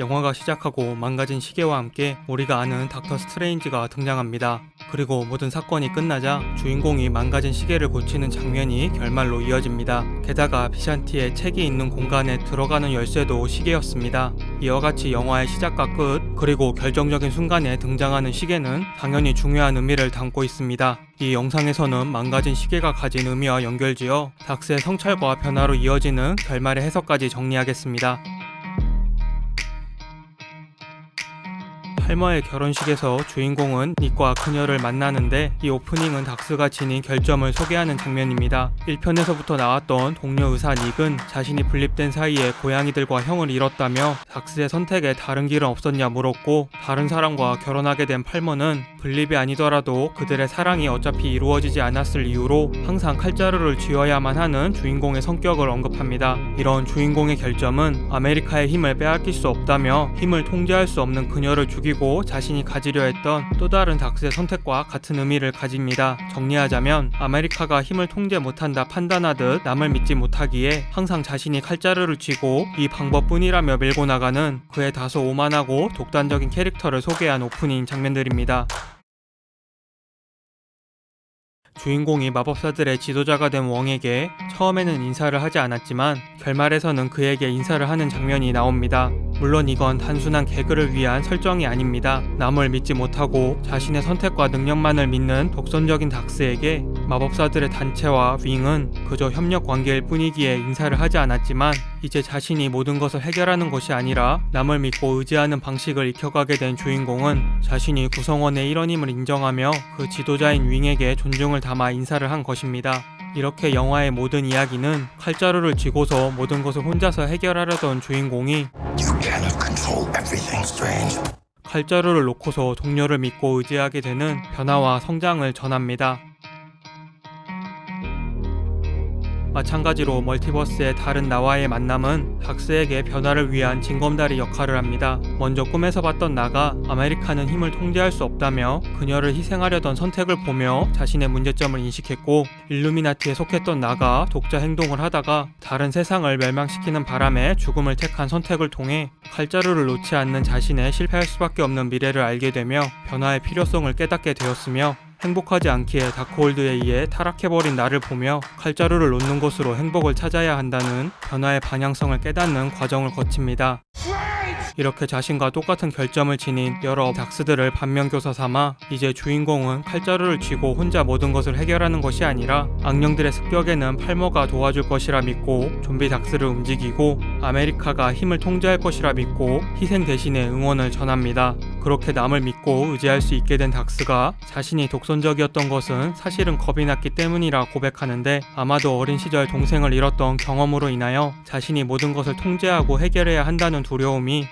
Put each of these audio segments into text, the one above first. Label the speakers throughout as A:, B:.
A: 영화가 시작하고 망가진 시계와 함께 우리가 아는 닥터 스트레인지가 등장합니다. 그리고 모든 사건이 끝나자 주인공이 망가진 시계를 고치는 장면이 결말로 이어집니다. 게다가 비샨티의 책이 있는 공간에 들어가는 열쇠도 시계였습니다. 이와 같이 영화의 시작과 끝, 그리고 결정적인 순간에 등장하는 시계는 당연히 중요한 의미를 담고 있습니다. 이 영상에서는 망가진 시계가 가진 의미와 연결지어 닥스의 성찰과 변화로 이어지는 결말의 해석까지 정리하겠습니다. 할머의 결혼식에서 주인공은 닉과 그녀를 만나는데 이 오프닝은 닥스가 지닌 결점을 소개하는 장면입니다. 1편에서부터 나왔던 동료 의사 닉은 자신이 분립된 사이에 고양이들과 형을 잃었다며 닥스의 선택에 다른 길은 없었냐 물었고 다른 사람과 결혼하게 된 팔머는 분립이 아니더라도 그들의 사랑이 어차피 이루어지지 않았을 이유로 항상 칼자루를 쥐어야만 하는 주인공의 성격을 언급합니다. 이런 주인공의 결점은 아메리카의 힘을 빼앗길 수 없다며 힘을 통제할 수 없는 그녀를 죽이고 자신이 가지려 했던 또 다른 닥스의 선택과 같은 의미를 가집니다. 정리하자면 아메리카가 힘을 통제 못한다 판단하듯 남을 믿지 못하기에 항상 자신이 칼자루를 쥐고 이 방법뿐이라며 밀고 나가는 그의 다소 오만하고 독단적인 캐릭터를 소개한 오프닝 장면들입니다. 주인공이 마법사들의 지도자가 된 웡에게 처음에는 인사를 하지 않았지만 결말에서는 그에게 인사를 하는 장면이 나옵니다. 물론 이건 단순한 개그를 위한 설정이 아닙니다. 남을 믿지 못하고 자신의 선택과 능력만을 믿는 독선적인 닥스에게 마법사들의 단체와 윙은 그저 협력 관계일 뿐이기에 인사를 하지 않았지만 이제 자신이 모든 것을 해결하는 것이 아니라 남을 믿고 의지하는 방식을 익혀가게 된 주인공은 자신이 구성원의 일원임을 인정하며 그 지도자인 윙에게 존중을 담아 인사를 한 것입니다. 이렇게 영화의 모든 이야기는 칼자루를 쥐고서 모든 것을 혼자서 해결하려던 주인공이. 칼자루를 놓고서 동료를 믿고 의지하게 되는 변화와 성장을 전합니다. 마찬가지로 멀티버스의 다른 나와의 만남은 닥스에게 변화를 위한 징검다리 역할을 합니다. 먼저 꿈에서 봤던 나가 아메리카는 힘을 통제할 수 없다며 그녀를 희생하려던 선택을 보며 자신의 문제점을 인식했고 일루미나티에 속했던 나가 독자 행동을 하다가 다른 세상을 멸망시키는 바람에 죽음을 택한 선택을 통해 칼자루를 놓지 않는 자신의 실패할 수밖에 없는 미래를 알게 되며 변화의 필요성을 깨닫게 되었으며 행복하지 않기에 다크홀드에 의해 타락해버린 나를 보며 칼자루를 놓는 것으로 행복을 찾아야 한다는 변화의 방향성을 깨닫는 과정을 거칩니다. 이렇게 자신과 똑같은 결점을 지닌 여러 닥스들을 반면교사 삼아 이제 주인공은 칼자루를 쥐고 혼자 모든 것을 해결하는 것이 아니라 악령들의 습격에는 팔머가 도와줄 것이라 믿고 좀비 닥스를 움직이고 아메리카가 힘을 통제할 것이라 믿고 희생 대신에 응원을 전합니다. 그렇게 남을 믿고 의지할 수 있게 된 닥스가 자신이 독선적이었던 것은 사실은 겁이 났기 때문이라 고백하는데 아마도 어린 시절 동생을 잃었던 경험으로 인하여 자신이 모든 것을 통제하고 해결해야 한다는 두려움이.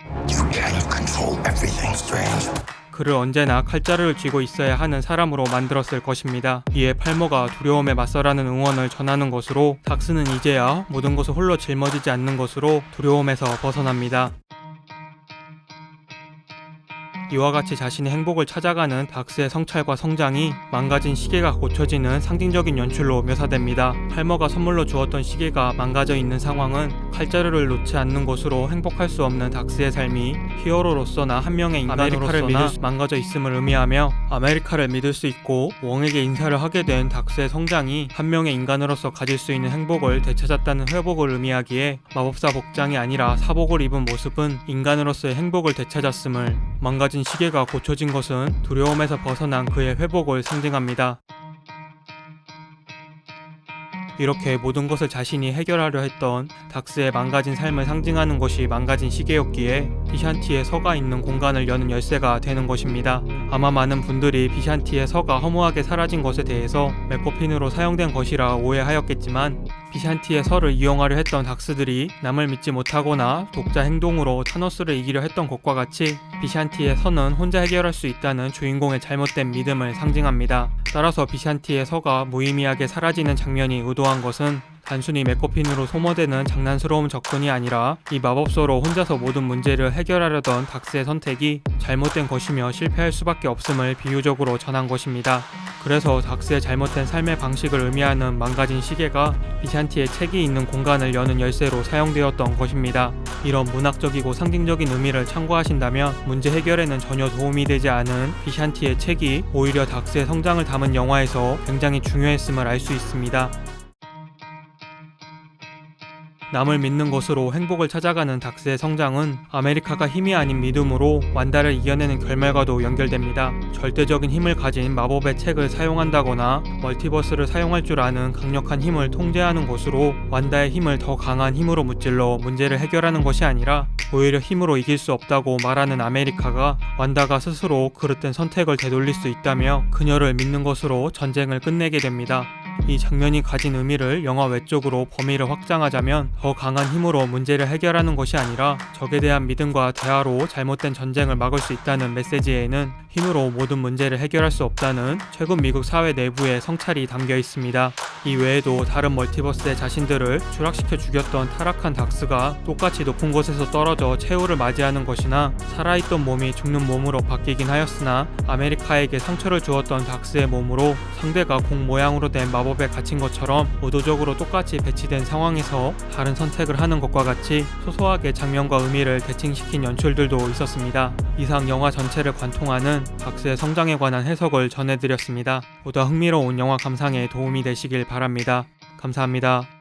A: 그를 언제나 칼자루를 쥐고 있어야 하는 사람으로 만들었을 것입니다. 이에 팔머가 두려움에 맞서라는 응원을 전하는 것으로 닥스는 이제야 모든 것을 홀로 짊어지지 않는 것으로 두려움에서 벗어납니다. 이와 같이 자신의 행복을 찾아가는 닥스의 성찰과 성장이 망가진 시계가 고쳐지는 상징적인 연출로 묘사됩니다. 팔머가 선물로 주었던 시계가 망가져 있는 상황은 칼자루를 놓지 않는 것으로 행복할 수 없는 닥스의 삶이 히어로로서나 한 명의 인간으로서나 믿을 수 망가져 있음을 의미하며 아메리카를 믿을 수 있고 웡에게 인사를 하게 된 닥스의 성장이 한 명의 인간으로서 가질 수 있는 행복을 되찾았다는 회복을 의미하기에 마법사 복장이 아니라 사복을 입은 모습은 인간으로서의 행복을 되찾았음을 망가진 시계가 고쳐진 것은 두려움에서 벗어난 그의 회복을 상징합니다. 이렇게 모든 것을 자신이 해결하려 했던 닥스의 망가진 삶을 상징하는 것이 망가진 시계였기에 비샨티의 서가 있는 공간을 여는 열쇠가 되는 것입니다. 아마 많은 분들이 비샨티의 서가 허무하게 사라진 것에 대해서 맥코핀으로 사용된 것이라 오해하였겠지만 비샨티의 서를 이용하려 했던 닥스들이 남을 믿지 못하거나 독자 행동으로 타노스를 이기려 했던 것과 같이 비샨티의 서는 혼자 해결할 수 있다는 주인공의 잘못된 믿음을 상징합니다. 따라서 비샨티의 서가 무의미하게 사라지는 장면이 의도한 것은 단순히 맥거핀으로 소모되는 장난스러운 접근이 아니라 이 마법서로 혼자서 모든 문제를 해결하려던 닥스의 선택이 잘못된 것이며 실패할 수밖에 없음을 비유적으로 전한 것입니다. 그래서 닥스의 잘못된 삶의 방식을 의미하는 망가진 시계가 비샨티의 책이 있는 공간을 여는 열쇠로 사용되었던 것입니다. 이런 문학적이고 상징적인 의미를 참고하신다면 문제 해결에는 전혀 도움이 되지 않은 비샨티의 책이 오히려 닥스의 성장을 담은 영화에서 굉장히 중요했음을 알 수 있습니다. 남을 믿는 것으로 행복을 찾아가는 닥스의 성장은 아메리카가 힘이 아닌 믿음으로 완다를 이겨내는 결말과도 연결됩니다. 절대적인 힘을 가진 마법의 책을 사용한다거나 멀티버스를 사용할 줄 아는 강력한 힘을 통제하는 것으로 완다의 힘을 더 강한 힘으로 무찔러 문제를 해결하는 것이 아니라 오히려 힘으로 이길 수 없다고 말하는 아메리카가 완다가 스스로 그릇된 선택을 되돌릴 수 있다며 그녀를 믿는 것으로 전쟁을 끝내게 됩니다. 이 장면이 가진 의미를 영화 외적으로 범위를 확장하자면 더 강한 힘으로 문제를 해결하는 것이 아니라 적에 대한 믿음과 대화로 잘못된 전쟁을 막을 수 있다는 메시지에는 힘으로 모든 문제를 해결할 수 없다는 최근 미국 사회 내부의 성찰이 담겨 있습니다. 이 외에도 다른 멀티버스의 자신들을 추락시켜 죽였던 타락한 닥스가 똑같이 높은 곳에서 떨어져 최후를 맞이하는 것이나 살아있던 몸이 죽는 몸으로 바뀌긴 하였으나 아메리카에게 상처를 주었던 닥스의 몸으로 상대가 공 모양으로 된 마법 에 갇힌 것처럼 의도적으로 똑같이 배치된 상황에서 다른 선택을 하는 것과 같이 소소하게 장면과 의미를 대칭시킨 연출들도 있었습니다. 이상 영화 전체를 관통하는 닥스의 성장에 관한 해석을 전해드렸습니다. 보다 흥미로운 영화 감상에 도움이 되시길 바랍니다. 감사합니다.